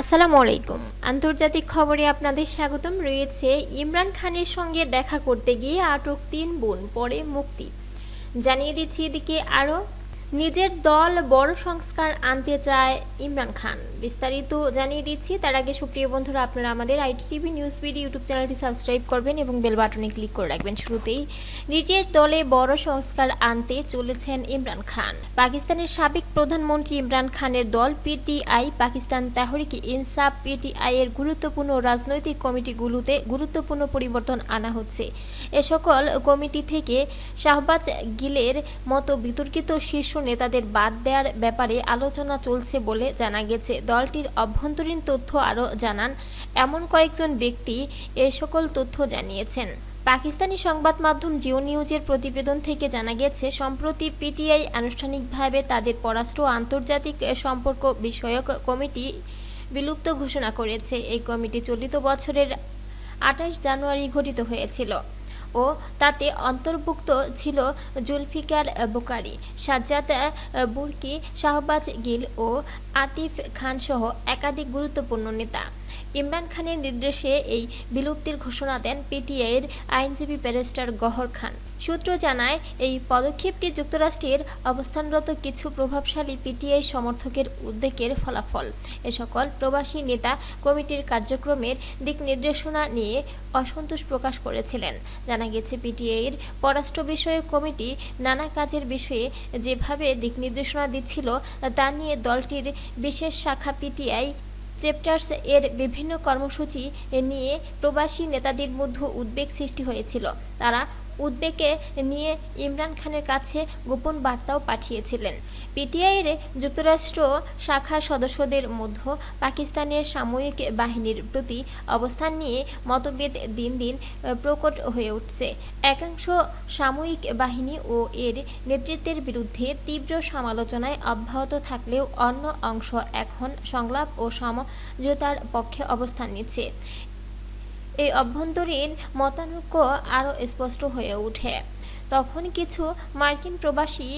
আসসালামু আলাইকুম। আন্তর্জাতিক খবরে আপনাদের স্বাগতম। রয়েছে ইমরান খানের সঙ্গে দেখা করতে গিয়ে আটক তিন বোন, পরে মুক্তি। জানিয়ে দিচ্ছি এদিকে আরও নিজের দল বড় সংস্কার আনতে চায় ইমরান খান। বিস্তারিত জানিয়ে দিচ্ছি, তার আগে সুপ্রিয় বন্ধুরা, আপনারা আমাদের IT TV news BD YouTube চ্যানেলটি সাবস্ক্রাইব করবেন এবং বেল বাটনে ক্লিক করে রাখবেন। শুরুতেই নিজের দলে বড় সংস্কার আনতে চলেছেন ইমরান খান। পাকিস্তানের সাবেক প্রধানমন্ত্রী ইমরান খানের দল পিটিআই, পাকিস্তান তাহরিক ইনসাফ পিটিআই এর গুরুত্বপূর্ণ রাজনৈতিক কমিটিগুলোতে গুরুত্বপূর্ণ পরিবর্তন আনা হচ্ছে। এ সকল কমিটি থেকে শাহবাজ গিলের মতো বিতর্কিত শীর্ষ নেতাদের বাদ দেওয়ার ব্যাপারে আলোচনা চলছে বলে জানা গেছে। দলটির অভ্যন্তরীণ তথ্য আরও জানান, এমন কয়েকজন ব্যক্তি এ সকল তথ্য জানিয়েছেন। পাকিস্তানি সংবাদ মাধ্যম জিও নিউজের প্রতিবেদন থেকে জানা গেছে, সম্প্রতি পিটিআই আনুষ্ঠানিকভাবে তাদের পররাষ্ট্র আন্তর্জাতিক সম্পর্ক বিষয়ক কমিটি বিলুপ্ত ঘোষণা করেছে। এই কমিটি চলিত বছরের আঠাশ জানুয়ারি গঠিত হয়েছিল। ও তাতে অন্তর্ভুক্ত ছিল জুলফিকার বোকারি, সাজ্জাদ বুরকি শাহবাজ গিল ও আতিফ খানসহ একাধিক গুরুত্বপূর্ণ নেতা। ইমরান খানের নির্দেশে এই বিলুপ্তির ঘোষণা দেন পিটিআইয়ের আইনজীবী ব্যারিস্টার গহর খান। সূত্র জানায়, এই পদক্ষেপটি যুক্তরাষ্ট্রের অবস্থানরত কিছু প্রভাবশালী পিটিআই সমর্থকের উদ্যোগের ফলাফল। এ সকল প্রবাসী নেতা কমিটির কার্যক্রমের দিক নির্দেশনা নিয়ে অসন্তোষ প্রকাশ করেছিলেন। জানা গেছে, পিটিআইয়ের পররাষ্ট্র বিষয়ক কমিটি নানা কাজের বিষয়ে যেভাবে দিক নির্দেশনা দিচ্ছিল, তা নিয়ে দলটির বিশেষ শাখা পিটিআই চ্যাপ্টার্স এর বিভিন্ন কর্মসূচি নিয়ে প্রবাসী নেতাদের মধ্যে উদ্বেগ সৃষ্টি হয়েছিল। তারা উদ্বেগে নিয়ে ইমরান খানের কাছে গোপন বার্তাও পাঠিয়েছিলেন। পিটিআইয়ের যুক্তরাষ্ট্র শাখার সদস্যদের মধ্যে পাকিস্তানের সাময়িক বাহিনীর প্রতি অবস্থান নিয়ে মতভেদ দিন দিন প্রকট হয়ে উঠছে। একাংশ সাময়িক বাহিনী ও এর নেতৃত্বের বিরুদ্ধে তীব্র সমালোচনায় অব্যাহত থাকলেও অন্য অংশ এখন সংলাপ ও সমঝোতার পক্ষে অবস্থান নিচ্ছে। এই অভ্যন্তরীণ মতানৈক্য আরও স্পষ্ট হয়ে ওঠে। তখন কিছু মার্কিন প্রবাসী,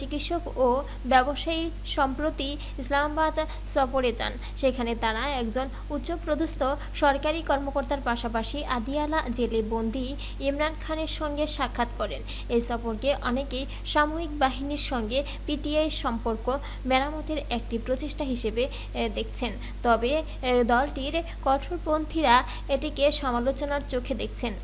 চিকিৎসক ও ব্যবসায়ী সম্প্রতি ইসলামাবাদ সফরে যান। সেখানে তারা একজন উচ্চপদস্থ সরকারি কর্মকর্তার পাশাপাশি আদিয়ালা জেলে বন্দি ইমরান খানের সঙ্গে সাক্ষাৎ করেন। এই সফরকে অনেকেই সাময়িক বাহিনীর সঙ্গে পিটিআই সম্পর্ক মেরামতের একটি প্রচেষ্টা হিসেবে দেখছেন। তবে দলটির কঠোরপন্থীরা এটিকে সমালোচনার চোখে দেখছেন।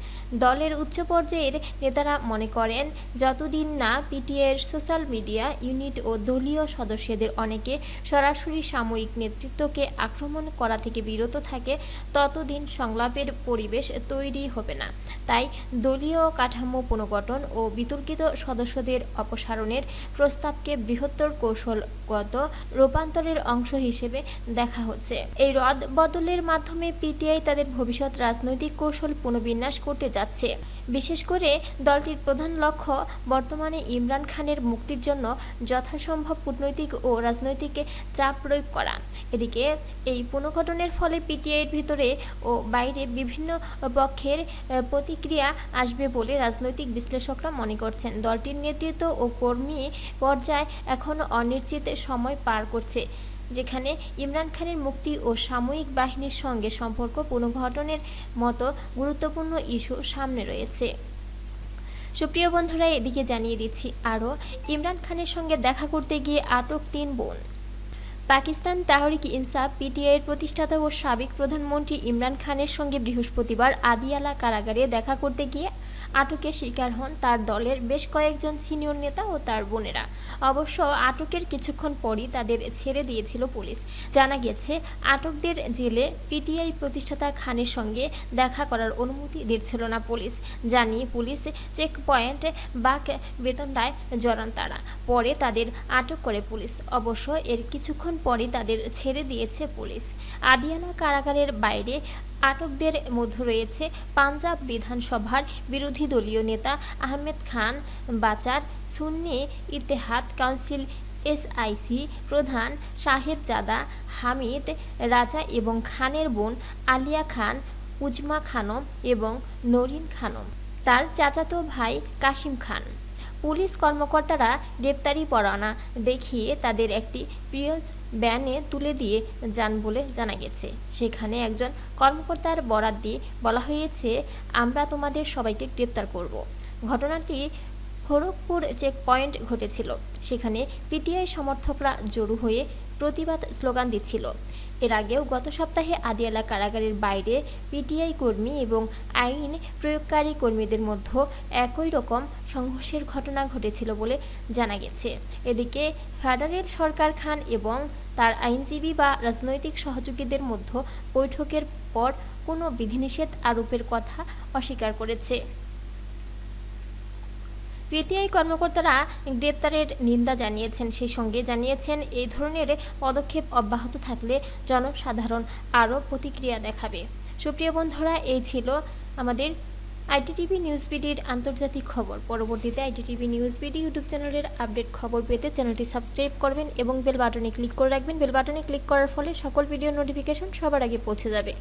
দলের উচ্চ পর্যায়ের নেতারা মনে করেন, যতদিন না পিটিএর সোশ্যাল মিডিয়া ইউনিট ও দলীয় সদস্যদের অনেকে সরাসরি সাময়িক নেতৃত্বকে আক্রমণ করা থেকে বিরত থাকে, ততদিন সংলাপের পরিবেশ তৈরি হবে না। তাই দলীয় কাঠামো পুনর্গঠন ও বিতর্কিত সদস্যদের অপসারণের প্রস্তাবকে বৃহত্তর কৌশলগত রূপান্তরের অংশ হিসেবে দেখা হচ্ছে। এই রদ বদলের মাধ্যমে পিটিআই তাদের ভবিষ্যৎ রাজনৈতিক কৌশল পুনর্বিন্যাস করতে যাচ্ছে। বিশেষ করে দলটির প্রধান লক্ষ্য বর্তমানে ইমরান খানের মুক্তির জন্য যথাসম্ভব কূটনৈতিক ও রাজনৈতিক চাপ প্রয়োগ করা। এদিকে এই পুনর্গঠনের ফলে পিটিআইয়ের ভিতরে ও বাইরে বিভিন্ন পক্ষের প্রতিক্রিয়া আসবে বলে রাজনৈতিক বিশ্লেষকরা মনে করছেন। দলটির নেতৃত্ব ও কর্মী পর্যায়ে এখনও অনিশ্চিত সময় পার করছে। যেখানে ইমরান খানের মুক্তি ও সাময়িক বাহিনীর সঙ্গে সম্পর্ক পুনর্গঠনের মতো গুরুত্বপূর্ণ ইস্যু সামনে রয়েছে। সুপ্রিয় বন্ধুরা, এদিকে জানিয়ে দিচ্ছি আরও। ইমরান খানের সঙ্গে দেখা করতে গিয়ে আটক তিন বোন। পাকিস্তান তাহরিক ইনসাফ পিটিআইয়ের প্রতিষ্ঠাতা ও সাবেক প্রধানমন্ত্রী ইমরান খানের সঙ্গে বৃহস্পতিবার আদিয়ালা কারাগারে দেখা করতে গিয়ে আটকের শিকার হন তার দলের বেশ কয়েকজন সিনিয়র নেতা ও তার বোনেরা। অবশ্য আটকের কিছুক্ষণ পরই তাদের ছেড়ে দিয়েছিল পুলিশ। জানা গেছে, আটকদের জেলে পিটিআই প্রতিষ্ঠাতা খানের সঙ্গে দেখা করার অনুমতি দিচ্ছিল না পুলিশ। জানিয়ে পুলিশ চেক পয়েন্ট বাক বেতনটায় জড়ান তারা। পরে তাদের আটক করে পুলিশ। অবশ্য এর কিছুক্ষণ পরই তাদের ছেড়ে দিয়েছে পুলিশ। আদিয়ালা কারাগারের বাইরে আটকদের মধ্যে রয়েছে পাঞ্জাব বিধানসভার বিরোধী দলীয় নেতা আহমেদ খান, বাচার সুন্নি ইতেহাদ কাউন্সিল, এসআইসি প্রধান সাহেবজাদা হামিদ, রাজা এবং খানের বোন আলিয়া খান, উজমা খানম এবং নরিন খানম। তার চাচাতো ভাই কাশিম খান। পুলিশ কর্মকর্তারা গ্রেপ্তারি পরোয়ানা দেখিয়ে তাদের একটি প্রিয়জ ব্যানে তুলে দিয়ে যান বলে জানা গেছে। সেখানে একজন কর্মকর্তার বরাত দিয়ে বলা হয়েছে, আমরা তোমাদের সবাইকে গ্রেপ্তার করব। ঘটনাটি খড়গপুর চেকপয়েন্ট ঘটেছিল। সেখানে পিটিআই সমর্থকরা জড়ো হয়ে প্রতিবাদ স্লোগান দিচ্ছিল। এর আগেও গত সপ্তাহে আদিয়ালা কারাগারের বাইরে পিটিআই কর্মী এবং আইন প্রয়োগকারী কর্মীদের মধ্যে একই রকম সংঘর্ষের ঘটনা ঘটেছিল বলে জানা গেছে। এদিকে ফেডারেল সরকার খান এবং তার আইনজীবী বা রাজনৈতিক সহযোগীদের মধ্যে বৈঠকের পর কোনো বিধিনিষেধ আরোপের কথা অস্বীকার করেছে। পিটিআই কর্মকর্তারা গ্রেপ্তারের নিন্দা জানিয়েছেন। সেই সঙ্গে জানিয়েছেন, এই ধরনের পদক্ষেপ অব্যাহত থাকলে জনসাধারণ আরও প্রতিক্রিয়া দেখাবে। সুপ্রিয় বন্ধুরা, এই ছিল আমাদের আইটিটিভি নিউজ বিডির আন্তর্জাতিক খবর। পরবর্তীতে IT TV news BD YouTube চ্যানেলের আপডেট খবর পেতে চ্যানেলটি সাবস্ক্রাইব করবেন এবং বেল বাটনে ক্লিক করে রাখবেন। বেল বাটনে ক্লিক করার ফলে সকল ভিডিও নোটিফিকেশন সবার আগে পৌঁছে যাবে।